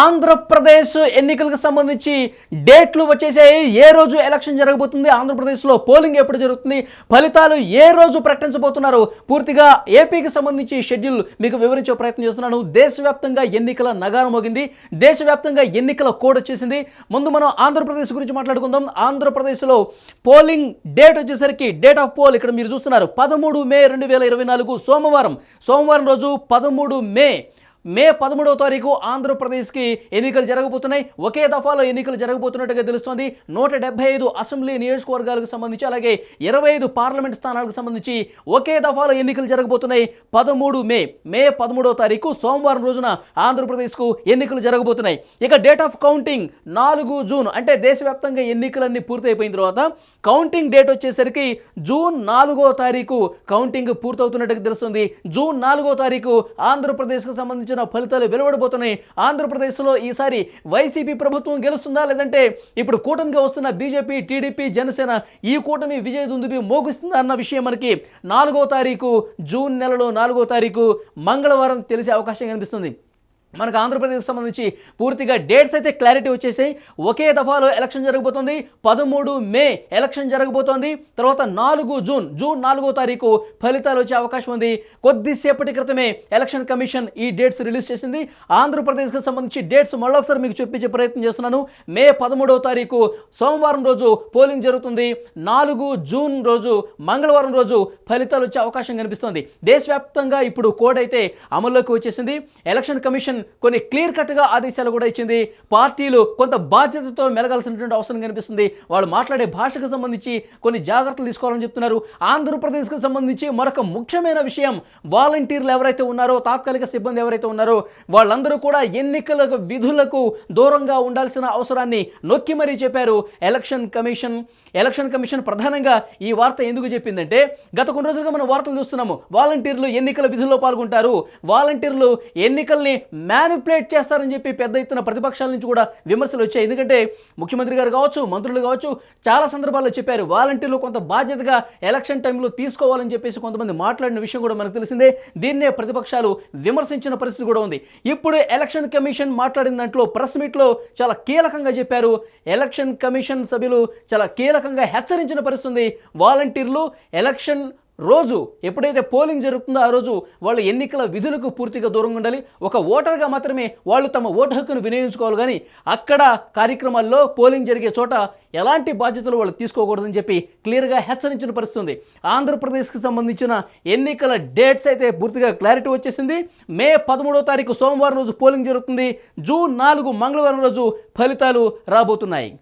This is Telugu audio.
Andhra Pradesh ఎన్నికలకు సంబంధించి డేట్లు వచ్చేసాయి. ఏ రోజు ఎలక్షన్ జరగబోతుంది? ఆంధ్రప్రదేశ్లో పోలింగ్ ఎప్పుడు జరుగుతుంది? ఫలితాలు ఏ రోజు ప్రకటించబోతున్నారు? పూర్తిగా ఏపీకి సంబంధించి షెడ్యూల్ మీకు వివరించే ప్రయత్నం చేస్తున్నాను. దేశవ్యాప్తంగా ఎన్నికల నగారం మోగింది. దేశవ్యాప్తంగా ఎన్నికల కోడ్ వచ్చేసింది. ముందు మనం ఆంధ్రప్రదేశ్ గురించి మాట్లాడుకుందాం. ఆంధ్రప్రదేశ్లో పోలింగ్ డేట్ వచ్చేసరికి డేట్ ఆఫ్ పోల్ ఇక్కడ మీరు చూస్తున్నారు. పదమూడు మే రెండు వేల ఇరవై నాలుగు సోమవారం. సోమవారం రోజు పదమూడు మే మే పదమూడవ తారీఖు ఆంధ్రప్రదేశ్కి ఎన్నికలు జరగబోతున్నాయి. ఒకే దఫాలో ఎన్నికలు జరగబోతున్నట్టుగా తెలుస్తోంది. నూట డెబ్బై ఐదు అసెంబ్లీ నియోజకవర్గాలకు సంబంధించి అలాగే ఇరవై ఐదు పార్లమెంట్ స్థానాలకు సంబంధించి ఒకే దఫాలో ఎన్నికలు జరగబోతున్నాయి. పదమూడు మే మే పదమూడవ తారీఖు సోమవారం రోజున ఆంధ్రప్రదేశ్కు ఎన్నికలు జరగబోతున్నాయి. ఇక డేట్ ఆఫ్ కౌంటింగ్ నాలుగు జూన్ అంటే దేశవ్యాప్తంగా ఎన్నికలన్నీ పూర్తయిపోయిన తర్వాత కౌంటింగ్ డేట్ వచ్చేసరికి జూన్ నాలుగో తారీఖు కౌంటింగ్ పూర్తవుతున్నట్టుగా తెలుస్తుంది. జూన్ నాలుగో తారీఖు ఆంధ్రప్రదేశ్కు సంబంధించి సంబంధించిన ఫలితాలు వెలువడబోతున్నాయి. ఆంధ్రప్రదేశ్లో ఈసారి వైసీపీ ప్రభుత్వం గెలుస్తుందా లేదంటే ఇప్పుడు కూటమిగా వస్తున్న బీజేపీ టీడీపీ జనసేన ఈ కూటమి విజయ దుందుబి మోగిస్తుందా అన్న విషయం మనకి నాలుగో తారీఖు జూన్ నెలలో నాలుగో తారీఖు మంగళవారం తెలిసే అవకాశం కనిపిస్తుంది. మనకు ఆంధ్రప్రదేశ్కి సంబంధించి పూర్తిగా డేట్స్ అయితే క్లారిటీ వచ్చేసాయి. ఒకే దఫాలో ఎలక్షన్ జరగబోతుంది. పదమూడు మే ఎలక్షన్ జరగబోతోంది. తర్వాత నాలుగు జూన్ జూన్ నాలుగో తారీఖు ఫలితాలు వచ్చే అవకాశం ఉంది. కొద్దిసేపటి క్రితమే ఎలక్షన్ కమిషన్ ఈ డేట్స్ రిలీజ్ చేసింది. ఆంధ్రప్రదేశ్కి సంబంధించి డేట్స్ మళ్ళొకసారి మీకు చూపించే ప్రయత్నం చేస్తున్నాను. మే పదమూడవ తారీఖు సోమవారం రోజు పోలింగ్ జరుగుతుంది. నాలుగు జూన్ రోజు మంగళవారం రోజు ఫలితాలు వచ్చే అవకాశం కనిపిస్తోంది. దేశవ్యాప్తంగా ఇప్పుడు కోడ్ అయితే అమల్లోకి వచ్చేసింది. ఎలక్షన్ కమిషన్ కొన్ని క్లియర్ కట్గా ఆదేశాలు కూడా ఇచ్చింది. పార్టీలు కొంత బాధ్యతతో మెలగాల్సినటువంటి అవసరం కనిపిస్తుంది. వాళ్ళు మాట్లాడే భాషకు సంబంధించి కొన్ని జాగ్రత్తలు తీసుకోవాలని చెప్తున్నారు. ఆంధ్రప్రదేశ్కి సంబంధించి మరొక ముఖ్యమైన విషయం వాలంటీర్లు ఎవరైతే ఉన్నారో తాత్కాలిక సిబ్బంది ఎవరైతే ఉన్నారో వాళ్ళందరూ కూడా ఎన్నికల విధులకు దూరంగా ఉండాల్సిన అవసరాన్ని నొక్కి మరీ చెప్పారు ఎలక్షన్ కమిషన్. ఎలక్షన్ కమిషన్ ప్రధానంగా ఈ వార్త ఎందుకు చెప్పిందంటే గత కొన్ని రోజులుగా మనం వార్తలు చూస్తున్నాము. వాలంటీర్లు ఎన్నికల విధుల్లో పాల్గొంటారు. వాలంటీర్లు ఎన్నికల్ని మ్యానిపులేట్ చేస్తారని చెప్పి పెద్ద ఎత్తున ప్రతిపక్షాల నుంచి కూడా విమర్శలు వచ్చాయి. ఎందుకంటే ముఖ్యమంత్రి గారు కావచ్చు మంత్రులు కావచ్చు చాలా సందర్భాల్లో చెప్పారు వాలంటీర్లు కొంత బాధ్యతగా ఎలక్షన్ టైంలో తీసుకోవాలని చెప్పేసి కొంతమంది మాట్లాడిన విషయం కూడా మనకు తెలిసిందే. దీన్నే ప్రతిపక్షాలు విమర్శించిన పరిస్థితి కూడా ఉంది. ఇప్పుడు ఎలక్షన్ కమిషన్ మాట్లాడిన దాంట్లో ప్రెస్ మీట్లో చాలా కీలకంగా చెప్పారు. ఎలక్షన్ కమిషన్ సభ్యులు చాలా కీలకంగా హెచ్చరించిన పరిస్థితి ఉంది. వాలంటీర్లు ఎలక్షన్ రోజు ఎప్పుడైతే పోలింగ్ జరుగుతుందో ఆ రోజు వాళ్ళు ఎన్నికల విధులకు పూర్తిగా దూరంగా ఉండాలి. ఒక ఓటర్గా మాత్రమే వాళ్ళు తమ ఓటు హక్కును వినియోగించుకోవాలి కానీ అక్కడ కార్యక్రమాల్లో పోలింగ్ జరిగే చోట ఎలాంటి బాధ్యతలు వాళ్ళు తీసుకోకూడదని చెప్పి క్లియర్గా హెచ్చరించిన పరిస్థితుంది. ఆంధ్రప్రదేశ్కి సంబంధించిన ఎన్నికల డేట్స్ అయితే పూర్తిగా క్లారిటీ వచ్చేసింది. మే పదమూడో తారీఖు సోమవారం రోజు పోలింగ్ జరుగుతుంది. జూన్ నాలుగు మంగళవారం రోజు ఫలితాలు రాబోతున్నాయి.